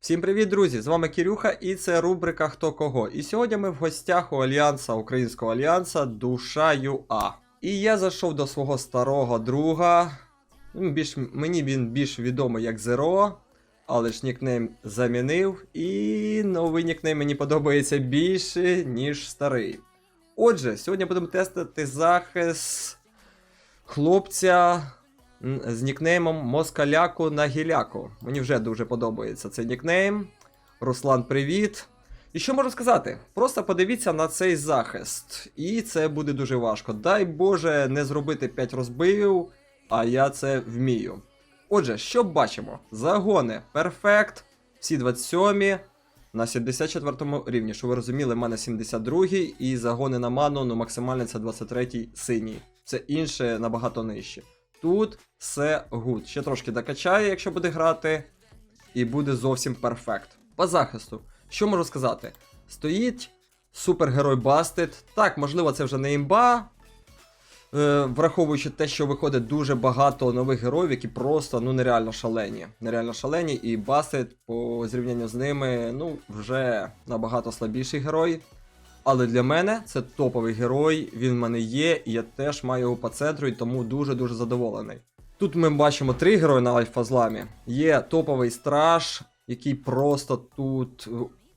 Всім привіт, друзі! З вами Кирюха, і це рубрика Хто кого. І сьогодні ми в гостях у Альянса, Українського Альянса Душа ЮА. І я зайшов до свого старого друга. Більш, мені він більш відомий як Зеро, але ж нікнейм замінив. І новий нікнейм мені подобається більше, ніж старий. Отже, сьогодні будемо тестити захист хлопця з нікнеймом Москаляку на гіляку. Мені вже дуже подобається цей нікнейм. Руслан, привіт. І що можу сказати? Просто подивіться на цей захист. І це буде дуже важко. Дай Боже, не зробити 5 розбивів, а я це вмію. Отже, що бачимо? Загони перфект, всі 27 на 74 рівні. Що ви розуміли, в мене 72 і загони на ману, ну максимально це 23 синій. Це інше набагато нижче. Тут все гуд. Ще трошки докачає, якщо буде грати, і буде зовсім перфект. По захисту, що можу сказати? Стоїть супергерой Бастет. Так, можливо, це вже не імба. Е, враховуючи те, що виходить дуже багато нових героїв, які просто ну нереально шалені. Нереально шалені, і Бастет по зрівнянню з ними, ну, вже набагато слабіший герой. Але для мене це топовий герой, він в мене є, і я теж маю його по центру, і тому дуже-дуже задоволений. Тут ми бачимо три герої на альфа-зламі. Є топовий страж, який просто тут е,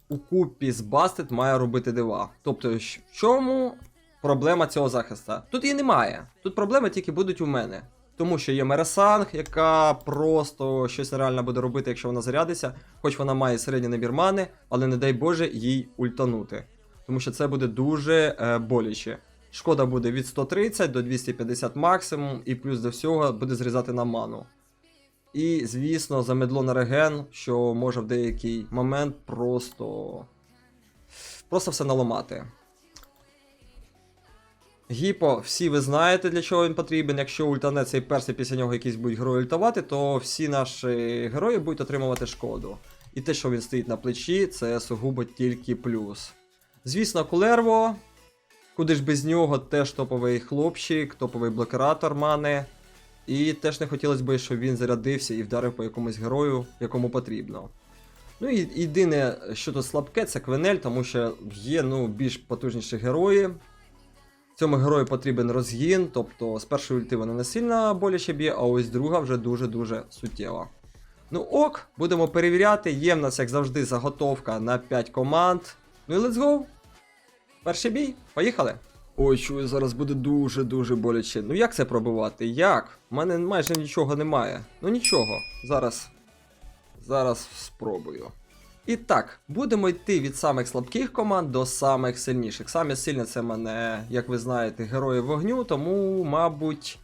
у купі з Бастет має робити дива. Тобто, в чому проблема цього захисту? Тут її немає. Тут проблеми тільки будуть у мене. Тому що є Мересанг, яка просто щось нереально буде робити, якщо вона зарядиться, хоч вона має середній набір мани, але не дай Боже їй ультанути. Тому що це буде дуже е, боляче. Шкода буде від 130 до 250 максимум, і плюс до всього буде зрізати на ману. І, звісно, замедло на реген, що може в деякий момент просто. Просто все наламати. Гіпо, всі ви знаєте, для чого він потрібен. Якщо ультане цей персий після нього якісь будуть герої ультавати, то всі наші герої будуть отримувати шкоду. І те, що він стоїть на плечі, це сугубо тільки плюс. Звісно, Кулерво. Куди ж без нього теж топовий хлопчик, топовий блокератор мани. І теж не хотілося б, щоб він зарядився і вдарив по якомусь герою, якому потрібно. Ну і єдине, що тут слабке, це Квенель, тому що є ну, більш потужніші герої. Цьому герою потрібен розгін, тобто з першої ульти вона не сильно боляче б'є, а ось друга вже дуже-дуже суттєва. Ну ок, будемо перевіряти. Є в нас, як завжди, заготовка на 5 команд. Ну і let's go! Перший бій, поїхали! Ой, чую, зараз буде дуже-дуже боляче. Ну як це пробивати? Як? У мене майже нічого немає. Ну нічого. Зараз. Зараз спробую. І так, будемо йти від самих слабких команд до самих сильніших. Самі сильні це мене, як ви знаєте, герої вогню, тому, мабуть,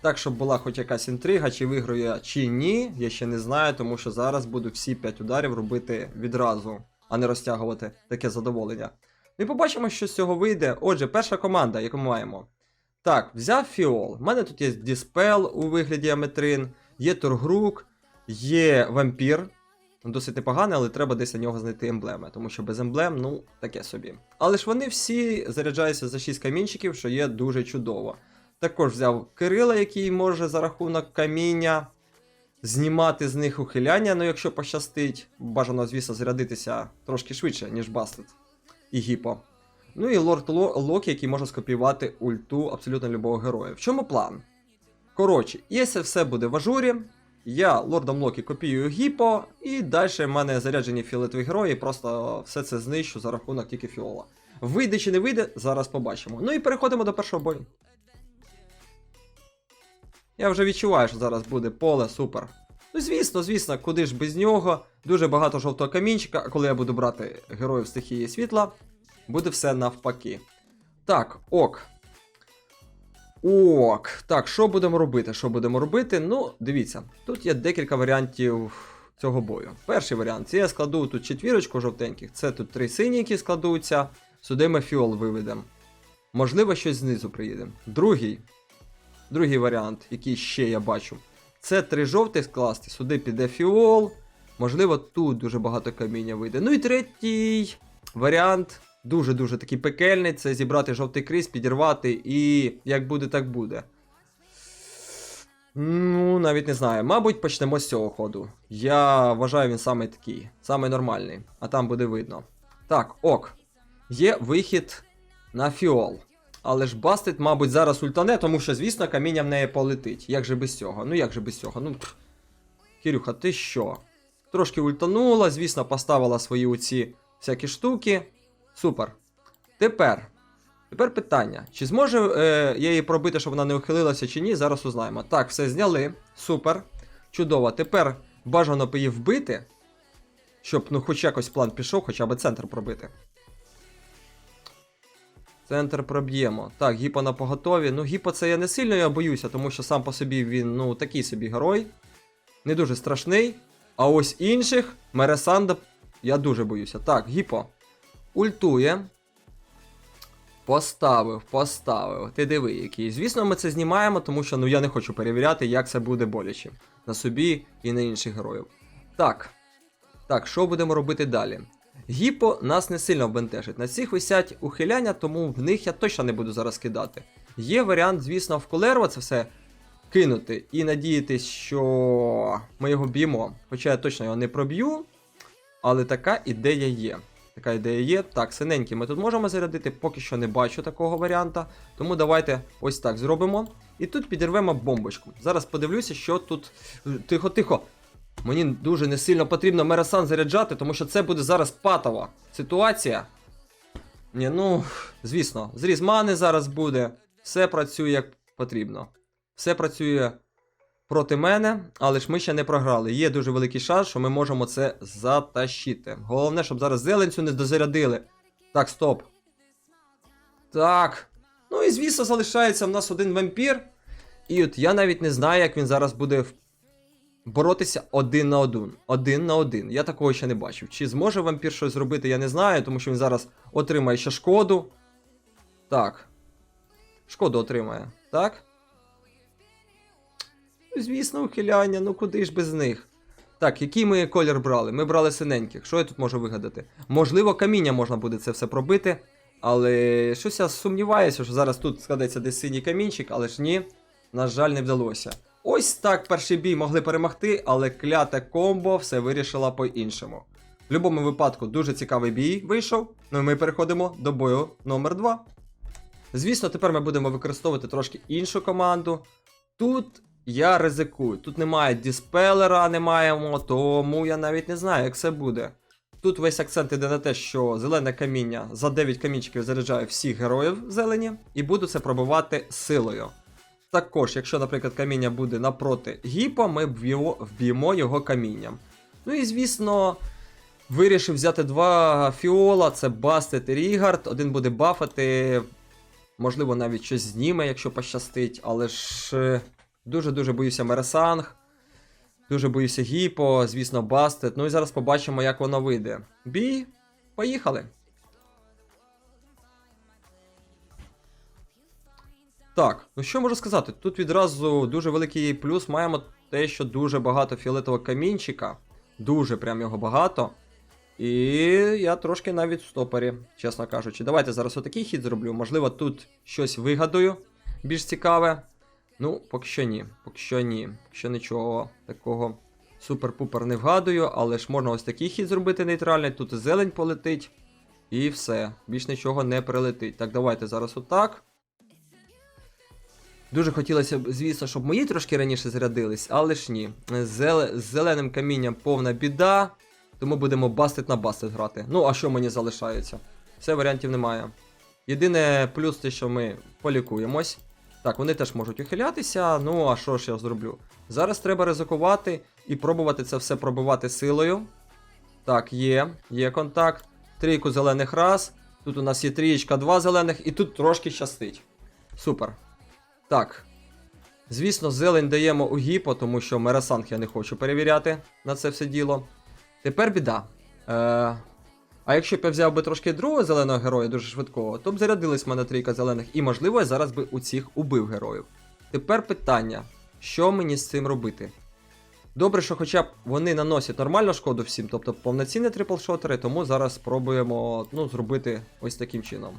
так, щоб була хоч якась інтрига, чи виграю я, чи ні, я ще не знаю, тому що зараз буду всі 5 ударів робити відразу, а не розтягувати таке задоволення. Ну і побачимо, що з цього вийде. Отже, перша команда, яку ми маємо. Так, взяв Фіол. У мене тут є Діспел у вигляді Аметрин, є Торгрук, є вампір. Досить непоганий, але треба десь на нього знайти емблеми, тому що без емблем, ну, таке собі. Але ж вони всі заряджаються за 6 камінчиків, що є дуже чудово. Також взяв Кирила, який може за рахунок каміння знімати з них ухиляння, ну якщо пощастить, бажано, звісно, зарядитися трошки швидше, ніж Бастет і Гіпо. Ну і Лорд Ло- Локі, який може скопіювати ульту абсолютно любого героя. В чому план? Коротше, якщо все буде в ажурі, я лордом Локі копіюю Гіпо, і далі в мене заряджені фіолетові герої, просто все це знищу за рахунок тільки фіола. Вийде чи не вийде, зараз побачимо. Ну і переходимо до першого бою. Я вже відчуваю, що зараз буде поле супер. Ну, звісно, звісно, куди ж без нього. Дуже багато жовтого камінчика, а коли я буду брати героїв стихії світла, буде все навпаки. Так, ок. Ок. Так, що будемо робити? Що будемо робити? Ну, дивіться, тут є декілька варіантів цього бою. Перший варіант це я складу тут четвірочку жовтеньких, це тут три сині, які складуться. Сюди ми фіол виведемо. Можливо, щось знизу приїде. Другий. Другий варіант, який ще я бачу. Це три жовтих скласти, сюди піде фіол. Можливо, тут дуже багато каміння вийде. Ну і третій варіант дуже-дуже такий пекельний. Це зібрати жовтий криз, підірвати і як буде, так буде. Ну, навіть не знаю. Мабуть, почнемо з цього ходу. Я вважаю, він саме такий, саме нормальний, а там буде видно. Так, ок. Є вихід на фіол. Але ж Бастет, мабуть, зараз ультане, тому що, звісно, каміння в неї полетить. Як же без цього? Ну як же без цього? Ну. Кирюха, ти що? Трошки ультанула, звісно, поставила свої оці всякі штуки. Супер. Тепер. Тепер питання: чи зможе е, я її пробити, щоб вона не ухилилася чи ні? Зараз узнаємо. Так, все зняли. Супер. Чудово. Тепер бажано б її вбити. Щоб ну хоч якось план пішов, хоча б центр пробити. Центр проб'ємо. Так, гіпо на поготові. Ну, гіпо це я не сильно я боюся, тому що сам по собі він, ну, такий собі герой. Не дуже страшний. А ось інших Мересанда я дуже боюся. Так, гіпо. Ультує. Поставив, поставив. Ти диви, який. Звісно, ми це знімаємо, тому що ну я не хочу перевіряти, як це буде боляче. На собі і на інших героїв. Так. Так, що будемо робити далі? Гіпо нас не сильно бентежить. На цих висять ухиляння, тому в них я точно не буду зараз кидати. Є варіант, звісно, в Колерво це все кинути і надіятись, що ми його б'ємо. Хоча я точно його не проб'ю. Але така ідея є. Така ідея є. Так, синенький ми тут можемо зарядити, поки що не бачу такого варіанта. Тому давайте ось так зробимо. І тут підірвемо бомбочку. Зараз подивлюся, що тут. Тихо, тихо. Мені дуже не сильно потрібно Мерасан заряджати, тому що це буде зараз патова ситуація. Ні, ну, звісно, зріз мани зараз буде. Все працює як потрібно. Все працює проти мене, але ж ми ще не програли. Є дуже великий шанс, що ми можемо це затащити. Головне, щоб зараз зеленцю не дозарядили. Так, стоп. Так. Ну і звісно, залишається в нас один вампір. І от я навіть не знаю, як він зараз буде боротися один на один. Один на один. Я такого ще не бачив. Чи зможе вампір щось зробити, я не знаю, тому що він зараз отримає ще шкоду. Так. Шкоду отримає. Так? Ну, Звісно, ухиляння, ну куди ж без них? Так, який ми колір брали? Ми брали синеньких. Що я тут можу вигадати? Можливо, каміння можна буде це все пробити. Але щось я сумніваюся, що зараз тут складеться десь синій камінчик, але ж ні, на жаль, не вдалося. Ось так перший бій могли перемогти, але кляте комбо все вирішила по-іншому. В будь-якому випадку дуже цікавий бій вийшов. Ну і ми переходимо до бою номер 2. Звісно, тепер ми будемо використовувати трошки іншу команду. Тут я ризикую. Тут немає диспелера, не маємо, тому я навіть не знаю, як це буде. Тут весь акцент іде на те, що зелене каміння за 9 камінчиків заряджає всіх героїв зелені, і буду це пробивати силою. Також, якщо, наприклад, каміння буде напроти гіпо, ми вб'ємо, вб'ємо його камінням. Ну і звісно, вирішив взяти два фіола: це Бастет і Рігард. Один буде бафати, можливо, навіть щось зніме, якщо пощастить, але ж е, дуже-дуже боюся Мересанг. Дуже боюся Гіпо, звісно, Бастет. Ну і зараз побачимо, як воно вийде. Бій, поїхали. Так, ну що можу сказати? Тут відразу дуже великий плюс маємо те, що дуже багато фіолетового камінчика. Дуже прям його багато. І я трошки навіть в стопорі, чесно кажучи. Давайте зараз отакий хід зроблю. Можливо, тут щось вигадую більш цікаве. Ну, поки що ні. Поки що ні. Поки що нічого такого супер-пупер не вгадую, але ж можна ось такий хід зробити нейтральний. Тут зелень полетить. І все. Більш нічого не прилетить. Так, давайте зараз отак. Дуже хотілося б, звісно, щоб мої трошки раніше зарядились, але ж ні. З зеленим камінням повна біда. Тому будемо бастит на бастит грати. Ну, а що мені залишається? Все варіантів немає. Єдине плюс те, що ми полікуємось. Так, вони теж можуть ухилятися. Ну, а що ж я зроблю? Зараз треба ризикувати і пробувати це все пробивати силою. Так, є, є контакт. Трійку зелених раз. Тут у нас є трієчка, два зелених, і тут трошки щастить. Супер. Так. Звісно, зелень даємо у гіпо, тому що Мерасанг я не хочу перевіряти на це все діло. Тепер біда. Е, а якщо б я взяв би трошки другого зеленого героя, дуже швидкого, то б зарядилась в мене трійка зелених, і можливо я зараз би у цих убив героїв. Тепер питання: що мені з цим робити? Добре, що хоча б вони наносять нормальну шкоду всім, тобто повноцінні трипл-шотери, тому зараз спробуємо ну, зробити ось таким чином.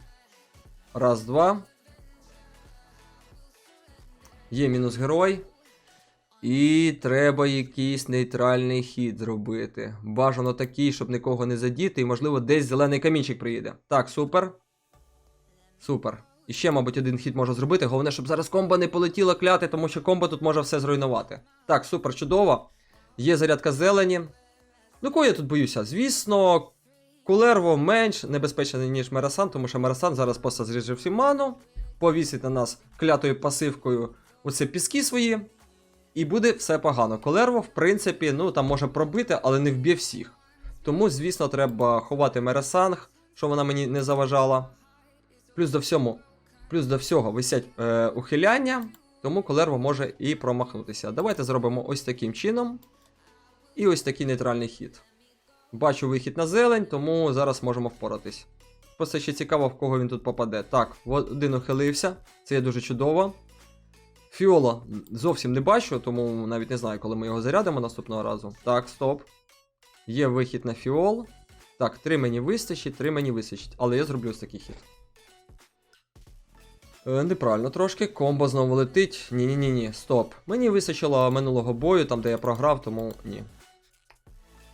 Раз, два. Є мінус герой. І треба якийсь нейтральний хід зробити. Бажано такий, щоб нікого не задіти, і, можливо, десь зелений камінчик приїде. Так, супер. Супер. І ще, мабуть, один хід можу зробити. Головне, щоб зараз комбо не полетіло кляти, тому що комбо тут може все зруйнувати. Так, супер, чудово. Є зарядка зелені. Ну, кого я тут боюся? Звісно, Кулерво менш небезпечний, ніж Мерасан, тому що Мерасан зараз просто зріже всю ману, повісить на нас клятою пасивкою оце піски свої, і буде все погано. Колерво, в принципі, ну там може пробити, але не вб'є всіх. Тому, звісно, треба ховати Мересанг, щоб вона мені не заважала. Плюс до всьому, плюс до всього висять е, ухиляння, тому Колерво може і промахнутися. Давайте зробимо ось таким чином. І ось такий нейтральний хід. Бачу вихід на зелень, тому зараз можемо впоратись. Просто ще цікаво, в кого він тут попаде. Так, один ухилився, це є дуже чудово. Фіола зовсім не бачу, тому навіть не знаю, коли ми його зарядимо наступного разу. Так, стоп. Є вихід на фіол. Так, три мені вистачить, три мені вистачить. Але я зроблю ось такий хід. Е, неправильно трошки. Комбо знову летить. Ні-ні-ні, ні, стоп. Мені вистачило минулого бою, там де я програв, тому ні.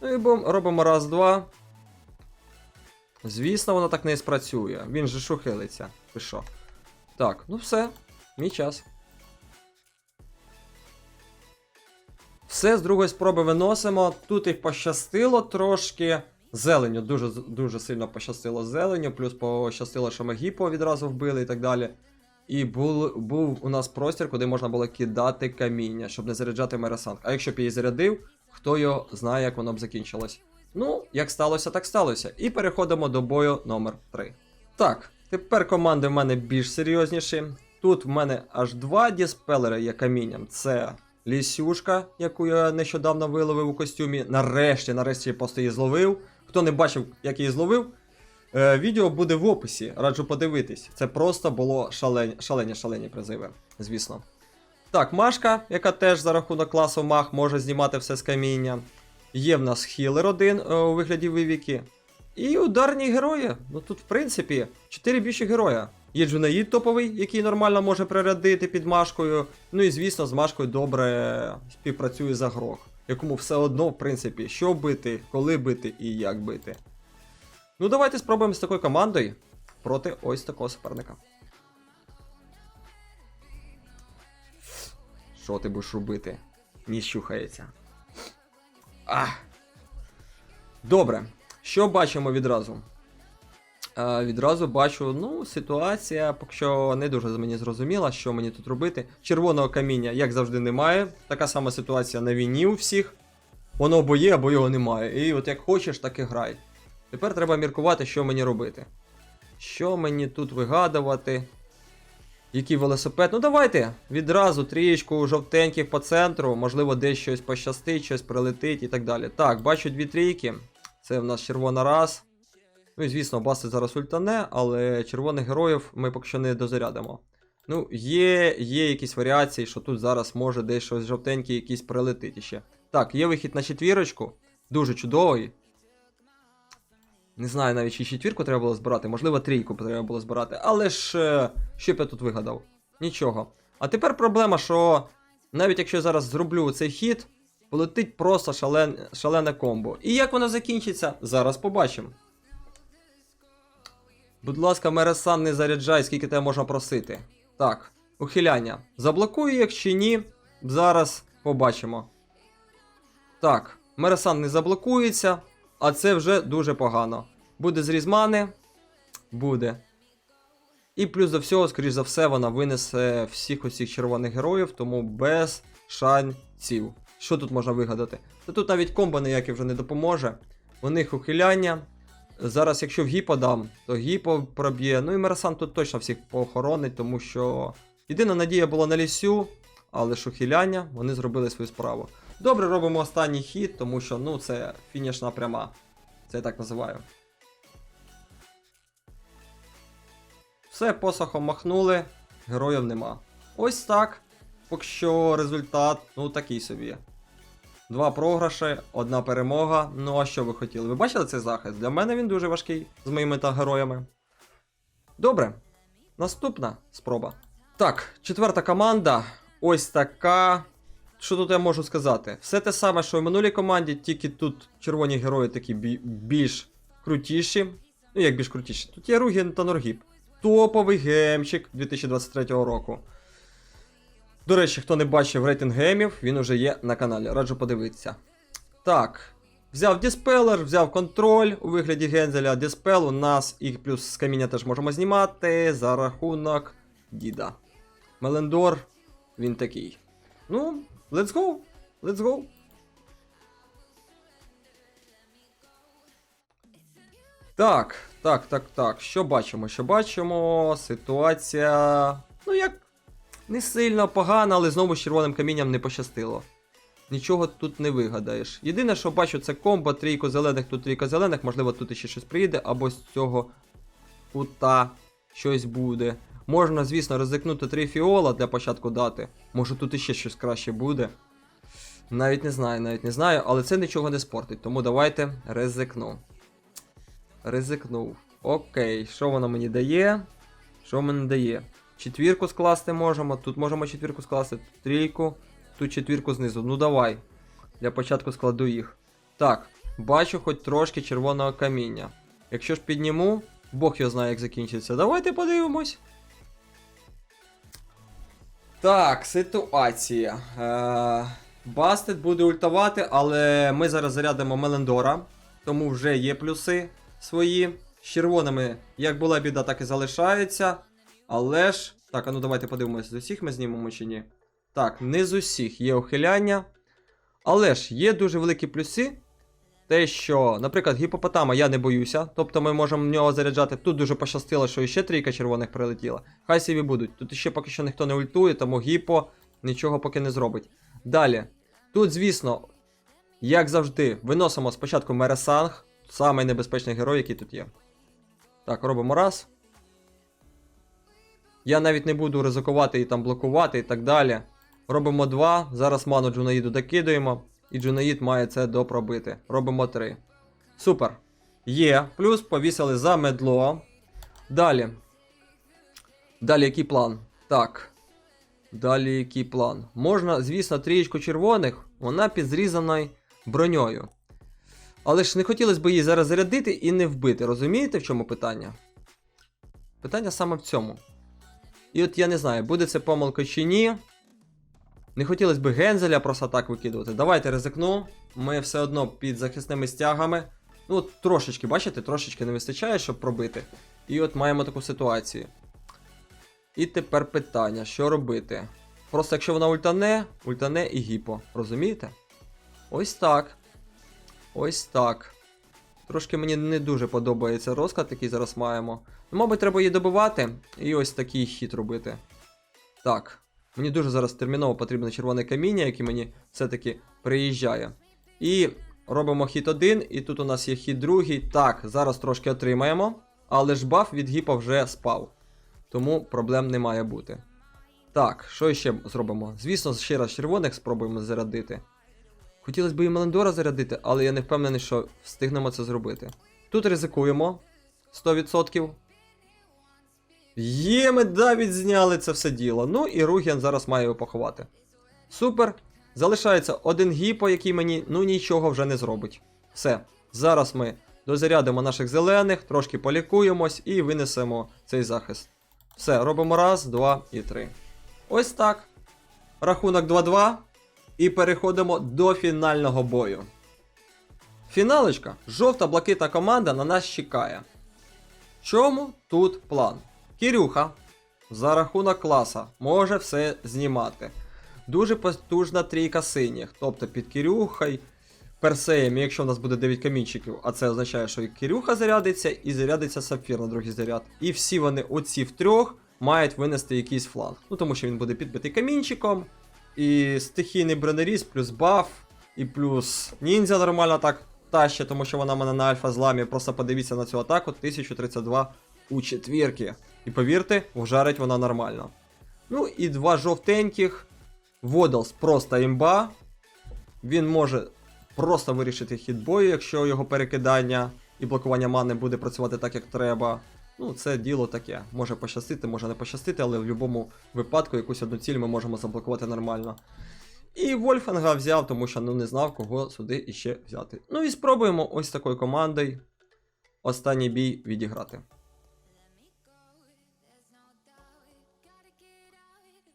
Ну і бом, робимо раз-два. Звісно, воно так не спрацює. Він же шухилиться. Ви що? Так, ну все, мій час. Все з другої спроби виносимо. Тут їх пощастило трошки. Зеленю дуже дуже сильно пощастило зеленю, плюс пощастило, що ми гіпо відразу вбили і так далі. І був, був у нас простір, куди можна було кидати каміння, щоб не заряджати Мересанг. А якщо б її зарядив, хто його знає, як воно б закінчилось. Ну, як сталося, так сталося. І переходимо до бою номер 3. Так, тепер команди в мене більш серйозніші. Тут в мене аж два діспелери є камінням. Це лісюшка, яку я нещодавно виловив у костюмі. Нарешті, нарешті просто її зловив. Хто не бачив, як її зловив, е, відео буде в описі. Раджу подивитись. Це просто було шалені, шалені, шалені призиви, звісно. Так, Машка, яка теж за рахунок класу мах може знімати все з каміння. Є в нас хілер один е, у вигляді вивіки. І ударні герої. Ну тут, в принципі, 4 більші героя. Є Джунаїд топовий, який нормально може прирядити під Машкою. Ну і звісно, з Машкою добре співпрацює за грох, якому все одно, в принципі, що бити, коли бити і як бити. Ну, давайте спробуємо з такою командою проти ось такого суперника. Що ти будеш робити? Ніс чухається. А. Добре. Що бачимо відразу? Е, відразу бачу, ну, ситуація, поки що не дуже мені зрозуміла, що мені тут робити. Червоного каміння, як завжди, немає. Така сама ситуація на війні у всіх. Воно або є, або його немає. І от як хочеш, так і грай. Тепер треба міркувати, що мені робити. Що мені тут вигадувати? Який велосипед? Ну давайте відразу трієчку жовтеньких по центру, можливо, десь щось пощастить, щось прилетить і так далі. Так, бачу дві трійки. Це в нас червона раз. Ну і звісно, баси зараз ультане, але червоних героїв ми поки що не дозарядимо. Ну, є є якісь варіації, що тут зараз може десь щось жовтеньке якийсь прилетить іще. Так, є вихід на четвірочку. Дуже чудовий. Не знаю навіть, чи четвірку треба було збирати, можливо, трійку треба було збирати. Але ж е, що б я тут вигадав? Нічого. А тепер проблема, що навіть якщо я зараз зроблю цей хід, полетить просто шален, шалене комбо. І як воно закінчиться, зараз побачимо. Будь ласка, Мересан, не заряджай, скільки тебе можна просити. Так, ухиляння. Заблокую, якщо ні, зараз побачимо. Так, Мересан не заблокується, а це вже дуже погано. Буде зріз мани? Буде. І плюс до всього, скоріш за все, вона винесе всіх усіх червоних героїв, тому без шанців. Що тут можна вигадати? Та тут навіть комбо ніяке вже не допоможе. У них ухиляння. Зараз, якщо в гіпо дам, то гіпо проб'є. Ну і Мерасан тут точно всіх похоронить, тому що єдина надія була на лісю, але ж ухиляння, вони зробили свою справу. Добре, робимо останній хід, тому що ну, це фінішна пряма. Це я так називаю. Все, посохом махнули, героїв нема. Ось так. Поки що результат, ну такий собі. Два програші, одна перемога. Ну а що ви хотіли? Ви бачили цей захист? Для мене він дуже важкий з моїми та героями. Добре. Наступна спроба. Так, четверта команда. Ось така. що тут я можу сказати? Все те саме, що в минулій команді, тільки тут червоні герої такі більш крутіші. Ну, як більш крутіші. Тут є Ругін та Норгіп. Топовий гемчик 2023 року. До речі, хто не бачив рейтинг гемів, він уже є на каналі. Раджу подивитися. Так. Взяв диспелер, взяв контроль у вигляді гензеля. Диспел у нас і плюс з каміння теж можемо знімати за рахунок діда. Мелендор, він такий. Ну, let's go. Let's go. Так, так, так, так. Що бачимо? Що бачимо? Ситуація. Ну, як не сильно погана, але знову з червоним камінням не пощастило. Нічого тут не вигадаєш. Єдине, що бачу, це комбо, трійко зелених, тут трійко зелених, можливо, тут іще щось приїде, або з цього кута щось буде. Можна, звісно, ризикнути три фіола для початку дати. Може тут іще щось краще буде. Навіть не знаю, навіть не знаю, але це нічого не спортить, тому давайте ризикну. Ризикнув. Окей, що воно мені дає? Що мені дає? Четвірку скласти можемо, тут можемо четвірку скласти, тут трійку, тут четвірку знизу. Ну давай. Для початку складу їх. Так, бачу хоч трошки червоного каміння. Якщо ж підніму, Бог його знає, як закінчиться. Давайте подивимось. Так, ситуація. Е, Бастет буде ультавати, але ми зараз зарядимо Мелендора, тому вже є плюси свої. З червоними, як була біда, так і залишається. Але ж. Так, а ну давайте подивимось, з усіх ми знімемо чи ні. Так, не з усіх є ухиляння. Але ж є дуже великі плюси. Те, що, наприклад, гіпопотама я не боюся, тобто ми можемо в нього заряджати. Тут дуже пощастило, що іще трійка червоних прилетіла. Хай собі будуть. Тут ще поки що ніхто не ультує, тому гіпо нічого поки не зробить. Далі. Тут, звісно, як завжди, виносимо спочатку Мересанг, самий небезпечний герой, який тут є. Так, робимо раз. Я навіть не буду ризикувати і там блокувати і так далі. Робимо 2. Зараз ману Джунаїду докидуємо. І Джунаїд має це допробити. Робимо 3. Супер. Є. Плюс повісили за медло. Далі. Далі який план? Так. Далі який план? Можна, звісно, трієчку червоних, вона під броньою. Але ж не хотілося б її зараз зарядити і не вбити. Розумієте, в чому питання? Питання саме в цьому. І от я не знаю, буде це помилка чи ні. Не хотілося б гензеля просто так викидувати. Давайте ризикну. Ми все одно під захисними стягами. Ну, от трошечки, бачите, трошечки не вистачає, щоб пробити. І от маємо таку ситуацію. І тепер питання, що робити? Просто якщо вона ультане, ультане і гіпо. Розумієте? Ось так. Ось так. Трошки мені не дуже подобається розклад, який зараз маємо. Ну, мабуть, треба її добивати і ось такий хід робити. Так. Мені дуже зараз терміново потрібно червоне каміння, яке мені все-таки приїжджає. І робимо хід один, і тут у нас є хід другий. Так, зараз трошки отримаємо. Але ж баф від гіпа вже спав. Тому проблем не має бути. Так, що ще зробимо? Звісно, ще раз червоних спробуємо зарядити. Хотілося б і Мелендора зарядити, але я не впевнений, що встигнемо це зробити. Тут ризикуємо 100%. Є, ми навіть зняли це все діло. Ну і Ругіан зараз має його поховати. Супер. Залишається один гіпо, який мені ну нічого вже не зробить. Все. Зараз ми дозарядимо наших зелених, трошки полікуємось і винесемо цей захист. Все, робимо раз, два і три. Ось так. Рахунок 2-2. І переходимо до фінального бою. Фіналочка. Жовта блакитна команда на нас чекає. Чому тут план? Кірюха за рахунок класа може все знімати. Дуже потужна трійка синіх. Тобто під Кірюхою, Персеєм, якщо у нас буде 9 камінчиків, а це означає, що і Кірюха зарядиться, і зарядиться сапфір на другий заряд. І всі вони, оці втрьох, мають винести якийсь фланг. Ну тому що він буде підбитий камінчиком. І стихійний бронеріз, плюс баф, і плюс ніндзя нормально так тащить, тому що вона мене на альфа зламі. Просто подивіться на цю атаку 1032 у четвірки. І повірте, вжарить вона нормально. Ну і два жовтеньких. Водалс просто імба. Він може просто вирішити хід бою, якщо його перекидання і блокування мани буде працювати так, як треба. Ну, це діло таке. Може пощастити, може не пощастити, але в будь-якому випадку якусь одну ціль ми можемо заблокувати нормально. І Вольфанга взяв, тому що ну, не знав, кого сюди іще взяти. Ну і спробуємо ось такою командою останній бій відіграти.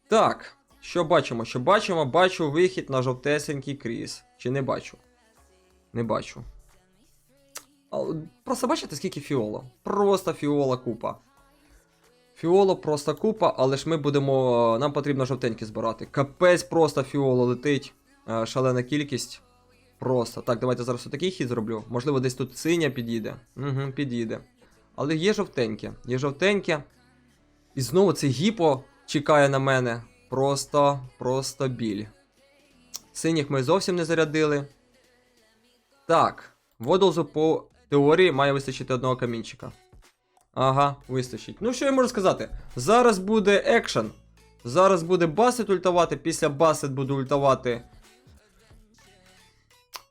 Так, що бачимо? Що бачимо? Бачу вихід на жовтесенький кріс. Чи не бачу? Не бачу. Просто бачите, скільки фіоло? Просто фіола купа. Фіоло просто купа, але ж ми будемо. Нам потрібно жовтенькі збирати. Капець просто фіоло летить. Е, Шалена кількість. Просто. Так, давайте зараз отакий хід зроблю. Можливо, десь тут синя підійде. Угу, підійде. Але є жовтеньке. Є жовтеньке. І знову цей гіпо чекає на мене. Просто, просто біль. Синіх ми зовсім не зарядили. Так, водолзу по теорії має вистачити одного камінчика. Ага, вистачить. Ну, що я можу сказати? Зараз буде екшен. Зараз буде басет ультавати, після басет буду ультавати.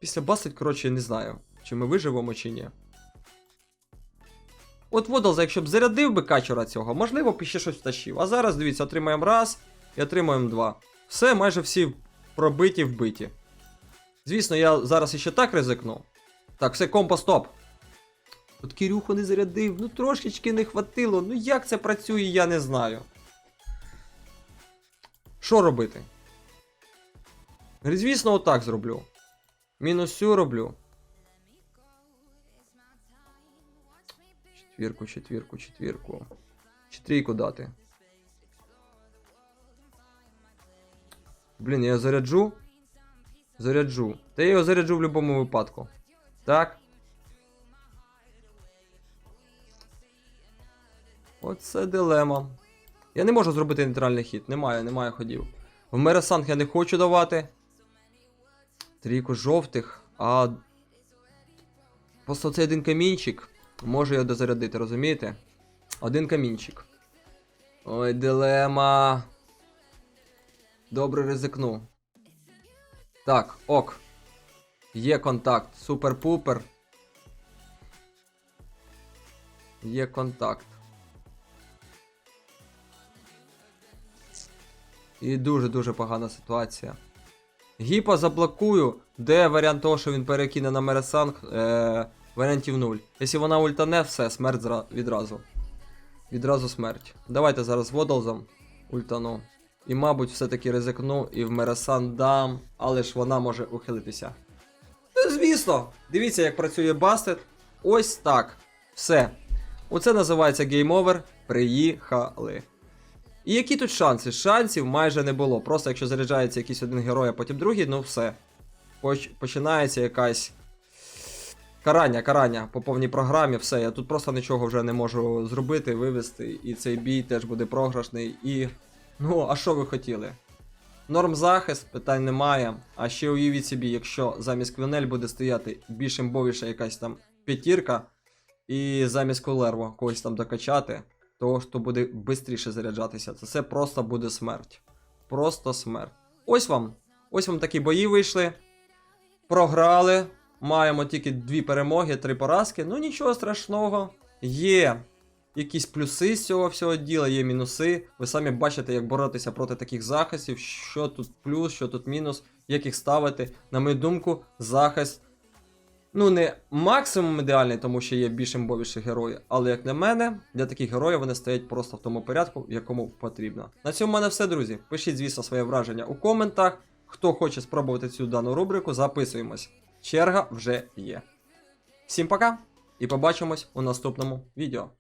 Після басет, коротше, не знаю, чи ми виживемо, чи ні. От Водолза, якщо б зарядив би качера цього, можливо, б ще щось втащив. А зараз, дивіться, отримаємо раз і отримаємо два. Все, майже всі пробиті, вбиті. Звісно, я зараз іще так ризикну. Так, все, компо, стоп. От Кирюху не зарядив, ну трошечки не хватило. Ну як це працює, я не знаю. Що робити? Звісно, отак зроблю. Мінус цю роблю. Четвірку, четвірку, четвірку. Чи дати. Блін, я заряджу. Заряджу. Та я його заряджу в будь-якому випадку. Так. Оце дилема. Я не можу зробити нейтральний хід. Немає, немає ходів. В Мересанг я не хочу давати. Трійку жовтих, а. Просто цей один камінчик може його дозарядити, розумієте? Один камінчик. Ой, дилема. Добре ризикну. Так, ок. Є контакт. Супер-пупер. Є контакт. І дуже-дуже погана ситуація. Гіпа заблокую. Де варіант того, що він перекине на Мересанг? Е, варіантів 0. Якщо вона ультане, все, смерть відразу. Відразу смерть. Давайте зараз водолзом ультану. І, мабуть, все-таки ризикну і в Мересан дам, але ж вона може ухилитися. Ну, звісно, дивіться, як працює Бастет. Ось так. Все. Оце називається Game Over. Приїхали. І які тут шанси? Шансів майже не було. Просто якщо заряджається якийсь один герой, а потім другий, ну все. Поч- починається якась. Карання, карання по повній програмі, все. Я тут просто нічого вже не можу зробити, вивести. І цей бій теж буде програшний. І. Ну, а що ви хотіли? Норм захист, питань немає. А ще уявіть собі, якщо замість Квінель буде стояти більш імбовіша якась там п'ятірка, і замість Кулерво когось там докачати, то що буде швидше заряджатися. Це все просто буде смерть. Просто смерть. Ось вам. Ось вам такі бої вийшли. Програли. Маємо тільки дві перемоги, три поразки. Ну нічого страшного. Є якісь плюси з цього всього діла, є мінуси. Ви самі бачите, як боротися проти таких захистів, що тут плюс, що тут мінус, як їх ставити. На мою думку, захист. Ну, не максимум ідеальний, тому що є більш імбовіші герої, але як на мене, для таких героїв вони стоять просто в тому порядку, в якому потрібно. На цьому в мене все, друзі. Пишіть, звісно, своє враження у коментах. Хто хоче спробувати цю дану рубрику, записуємось. Черга вже є. Всім пока і побачимось у наступному відео.